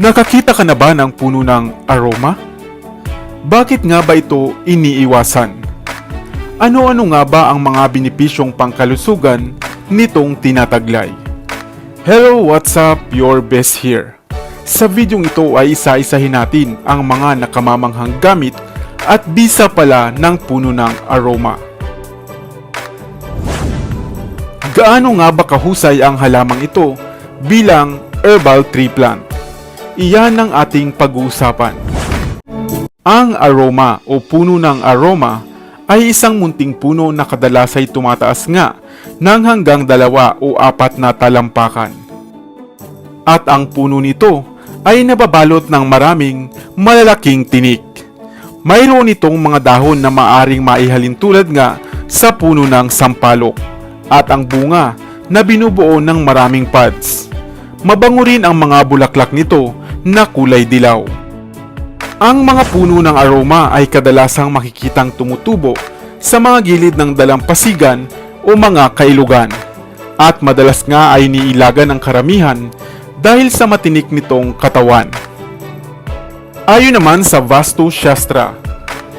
Nakakita ka na ba ng puno ng aroma? Bakit nga ba ito iniiwasan? Ano-ano nga ba ang mga benepisyong pangkalusugan nitong tinataglay? Hello, what's up? Your best here. Sa videong ito ay isa-isahin natin ang mga nakamamanghang gamit at bisa pala ng puno ng aroma. Gaano nga ba kahusay ang halamang ito bilang herbal tree plant? Iyan ang ating pag-uusapan. Ang aroma o puno ng aroma ay isang munting puno na kadalas ay tumataas nga ng hanggang dalawa o apat na talampakan. At ang puno nito ay nababalot ng maraming malalaking tinik. Mayroon itong mga dahon na maaring maihalin tulad nga sa puno ng sampalok at ang bunga na binubuo ng maraming pods. Mabango rin ang mga bulaklak nito na kulay dilaw. Ang mga puno ng aroma ay kadalasang makikitang tumutubo sa mga gilid ng dalampasigan o mga kailugan at madalas nga ay niilagan ng karamihan dahil sa matinik nitong katawan. Ayon naman sa Vastu Shastra,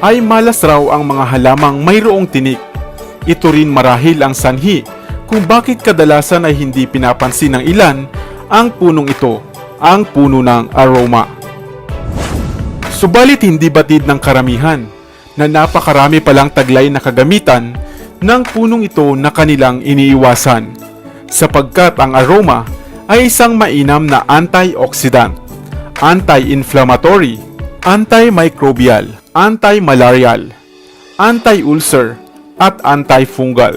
ay malas raw ang mga halamang mayroong tinik. Ito rin marahil ang sanhi kung bakit kadalasan ay hindi pinapansin ng ilan ang punong ito, ang puno ng aroma. Subalit hindi batid ng karamihan na napakarami palang taglay na kagamitan ng punong ito na kanilang iniiwasan sapagkat ang aroma ay isang mainam na antioxidant, anti-inflammatory, antimicrobial, anti-malarial, anti-ulcer, at antifungal.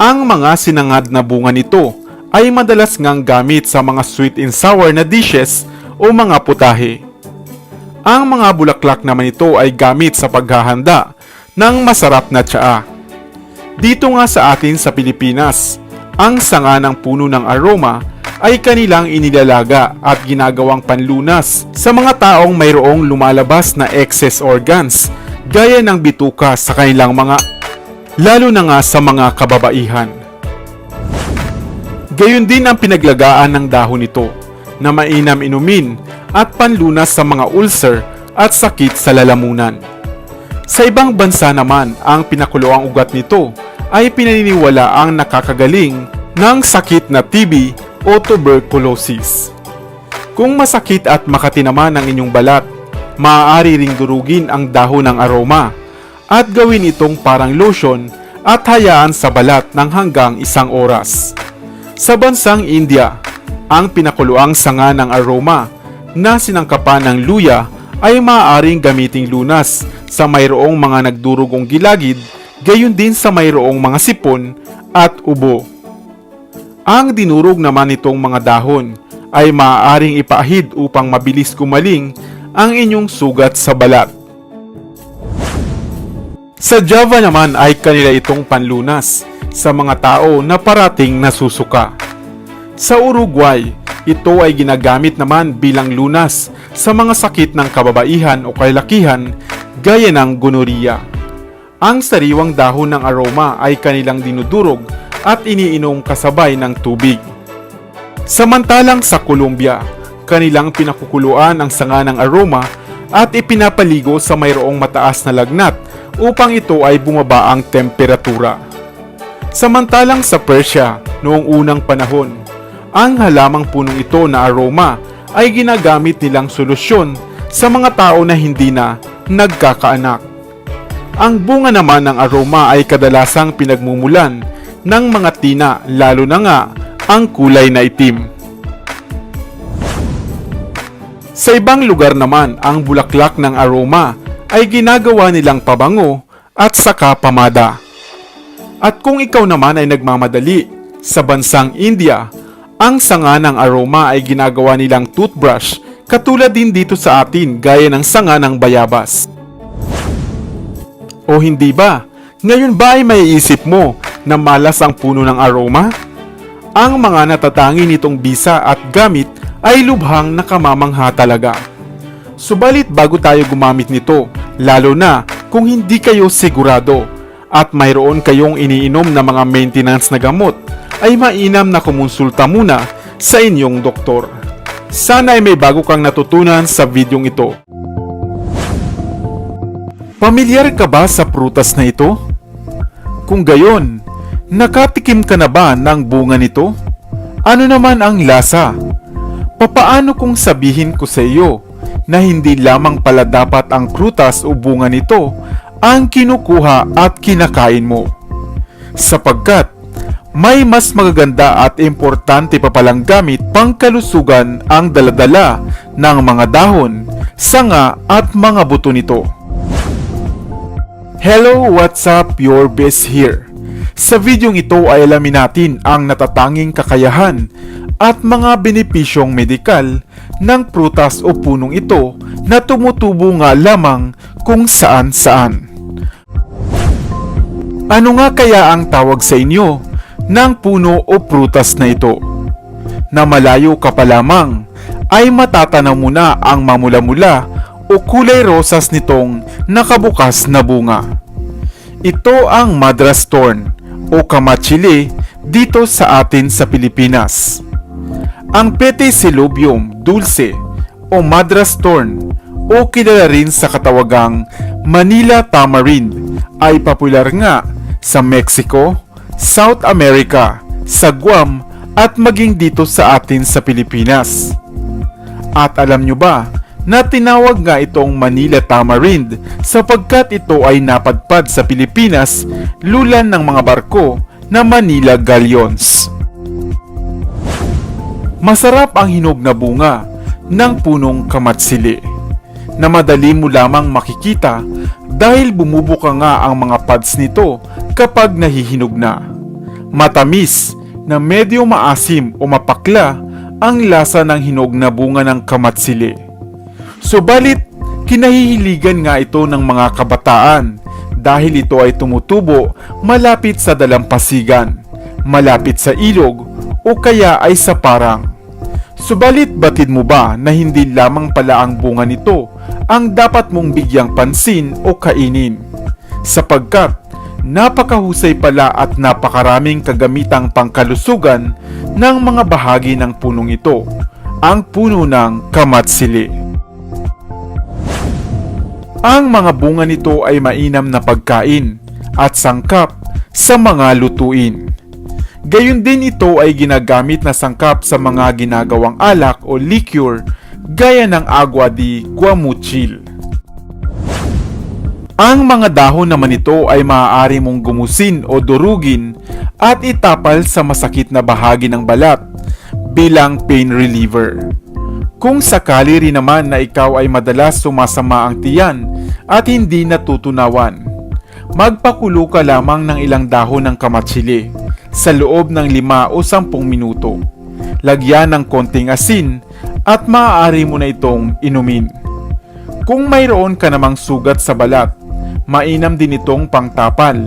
Ang mga sinangad na bunga nito ay madalas ngang gamit sa mga sweet and sour na dishes o mga putahe. Ang mga bulaklak naman ito ay gamit sa paghahanda ng masarap na tsaa. Dito nga sa atin sa Pilipinas, ang sanga ng puno ng aroma ay kanilang inilalaga at ginagawang panlunas sa mga taong mayroong lumalabas na excess organs gaya ng bituka sa kanilang mga lalo na nga sa mga kababaihan. Gayon din ang pinaglagaan ng dahon nito na mainam inumin at panlunas sa mga ulcer at sakit sa lalamunan. Sa ibang bansa naman, ang pinakuloang ugat nito ay pinaniniwala ang nakakagaling ng sakit na TB o tuberculosis. Kung masakit at makati naman ang inyong balat, maaari ring durugin ang dahon ng aroma at gawin itong parang lotion at hayaan sa balat ng hanggang isang oras. Sa bansang India, ang pinakuluang sanga ng aroma na sinangkapan ng luya ay maaaring gamiting lunas sa mayroong mga nagdurugong gilagid, gayon din sa mayroong mga sipon at ubo. Ang dinurog naman nitong mga dahon ay maaaring ipaahid upang mabilis kumaling ang inyong sugat sa balat. Sa Java naman ay kanila itong panlunas sa mga tao na parating nasusuka. Sa Uruguay, ito ay ginagamit naman bilang lunas sa mga sakit ng kababaihan o kalakihan gaya ng gonorrhea. Ang sariwang dahon ng aroma ay kanilang dinudurog at iniinom kasabay ng tubig. Samantalang sa Colombia, kanilang pinakukuluan ang sanga ng aroma at ipinapaligo sa mayroong mataas na lagnat upang ito ay bumaba ang temperatura. Samantalang sa Persia, noong unang panahon, ang halamang punong ito na aroma ay ginagamit nilang solusyon sa mga tao na hindi na nagkakaanak. Ang bunga naman ng aroma ay kadalasang pinagmumulan ng mga tina lalo na nga ang kulay na itim. Sa ibang lugar naman, ang bulaklak ng aroma ay ginagawa nilang pabango at saka pamada. At kung ikaw naman ay nagmamadali, sa bansang India, ang sanga ng aroma ay ginagawa nilang toothbrush katulad din dito sa atin gaya ng sanga ng bayabas. O hindi ba? Ngayon ba ay maiisip mo na malas ang puno ng aroma? Ang mga natatangi nitong bisa at gamit ay lubhang nakamamangha talaga. Subalit bago tayo gumamit nito, lalo na kung hindi kayo sigurado at mayroon kayong iniinom na mga maintenance na gamot, ay mainam na kumonsulta muna sa inyong doktor. Sana ay may bago kang natutunan sa videong ito. Pamilyar ka ba sa prutas na ito? Kung gayon, nakatikim ka na ba ng bunga nito? Ano naman ang lasa? Papaano kung sabihin ko sa iyo na hindi lamang pala dapat ang prutas o bunga nito ang kinukuha at kinakain mo? Sapagkat may mas magaganda at importante pa palang gamit pangkalusugan ang daladala ng mga dahon, sanga at mga buto nito. Hello, what's up? Your best here. Sa videong ito ay alamin natin ang natatanging kakayahan at mga benepisyong medikal ng prutas o punong ito na tumutubo nga lamang kung saan saan. Ano nga kaya ang tawag sa inyo ng puno o prutas na ito? Na malayo ka pa lamang ay matatanaw mo na ang mamula-mula o kulay rosas nitong nakabukas na bunga. Ito ang Madras Thorn o Kamachili dito sa atin sa Pilipinas. Ang Petesillobium dulce o Madras Thorn o kilala rin sa katawagang Manila Tamarind ay popular nga sa Mexico, South America, sa Guam at maging dito sa atin sa Pilipinas. At alam nyo ba na tinawag nga itong Manila Tamarind sapagkat ito ay napadpad sa Pilipinas lulan ng mga barko na Manila Galleons. Masarap ang hinog na bunga ng punong kamatsili na madali mo lamang makikita dahil bumubuka nga ang mga pads nito kapag nahihinog na. Matamis na medyo maasim o mapakla ang lasa ng hinog na bunga ng kamatsili. Subalit, kinahihiligan nga ito ng mga kabataan dahil ito ay tumutubo malapit sa dalampasigan, malapit sa ilog o kaya ay sa parang. Subalit batid mo ba na hindi lamang pala ang bunga nito ang dapat mong bigyang pansin o kainin? Sapagkat napakahusay pala at napakaraming kagamitang pangkalusugan ng mga bahagi ng punong ito, ang puno ng kamatsili. Ang mga bunga nito ay mainam na pagkain at sangkap sa mga lutuin. Gayun din ito ay ginagamit na sangkap sa mga ginagawang alak o liqueur gaya ng agua di guamuchil. Ang mga dahon naman nito ay maaari mong gumusin o durugin at itapal sa masakit na bahagi ng balat bilang pain reliever. Kung sakali rin naman na ikaw ay madalas sumasama ang tiyan at hindi natutunawan, magpakulo ka lamang ng ilang dahon ng kamatsili sa loob ng 5 o 10 minuto. Lagyan ng konting asin at maaari mo na itong inumin. Kung mayroon ka namang sugat sa balat, mainam din itong pangtapal.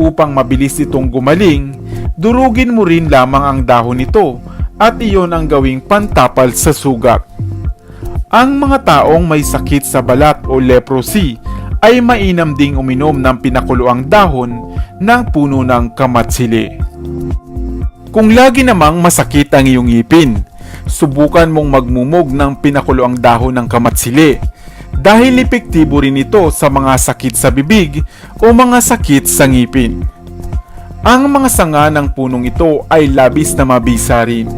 Upang mabilis itong gumaling, durugin mo rin lamang ang dahon nito at iyon ang gawing pantapal sa sugat. Ang mga taong may sakit sa balat o leprosy ay mainam ding uminom ng pinakuluang dahon ng puno ng kamatsili. Kung lagi namang masakit ang iyong ngipin, subukan mong magmumog ng pinakuluang dahon ng kamatsili dahil epektibo rin ito sa mga sakit sa bibig o mga sakit sa ngipin. Ang mga sanga ng punong ito ay labis na mabisa rin.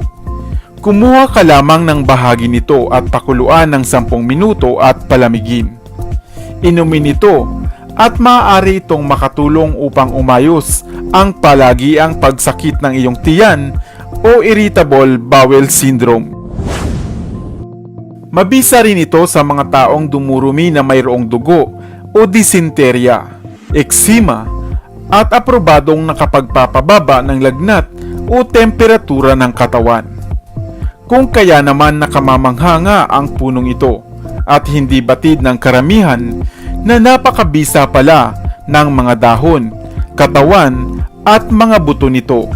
Kumuha ka lamang ng bahagi nito at pakuluan ng 10 minuto at palamigin. Inumin ito at maaari itong makatulong upang umayos ang palagi ang pagsakit ng iyong tiyan o irritable bowel syndrome. Mabisa rin ito sa mga taong dumurumi na mayroong dugo o dysenteria, eczema, at aprobadong nakapagpapababa ng lagnat o temperatura ng katawan. Kung kaya naman nakamamangha nga ang punong ito at hindi batid ng karamihan na napakabisa pala ng mga dahon, katawan at mga buto nito.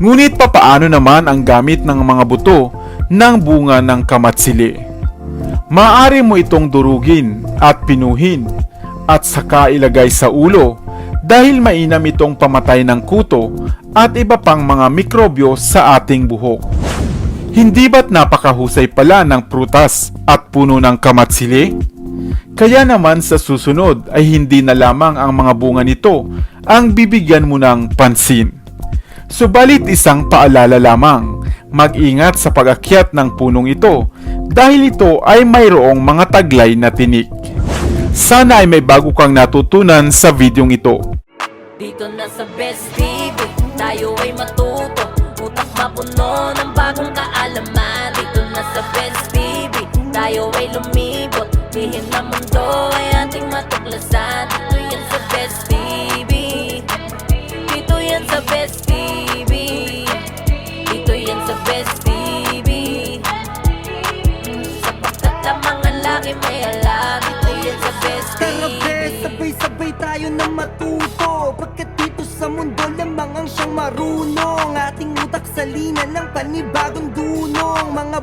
Ngunit papaano naman ang gamit ng mga buto ng bunga ng kamatsili? Maaari mo itong durugin at pinuhin at saka ilagay sa ulo dahil mainam itong pamatay ng kuto at iba pang mga mikrobyo sa ating buhok. Hindi ba't napakahusay pala ng prutas at puno ng kamatsili? Kaya naman sa susunod ay hindi na lamang ang mga bunga nito ang bibigyan mo ng pansin. Subalit isang paalala lamang, mag-ingat sa pag-akyat ng punong ito dahil ito ay mayroong mga taglay na tinik. Sana ay may bago kang natutunan sa videong ito. Dito na sa Best TV Tayo ay matuto Utak mapuno ng bagong kaalaman Dito na sa Best TV Tayo ay lumibot Lihim na mundo ay Tara be, sabay-sabay tayo na matuto. Pagkat dito sa mundo lamang ang siyang marunong. Ating utak sa lina ng panibagong dunong. Mga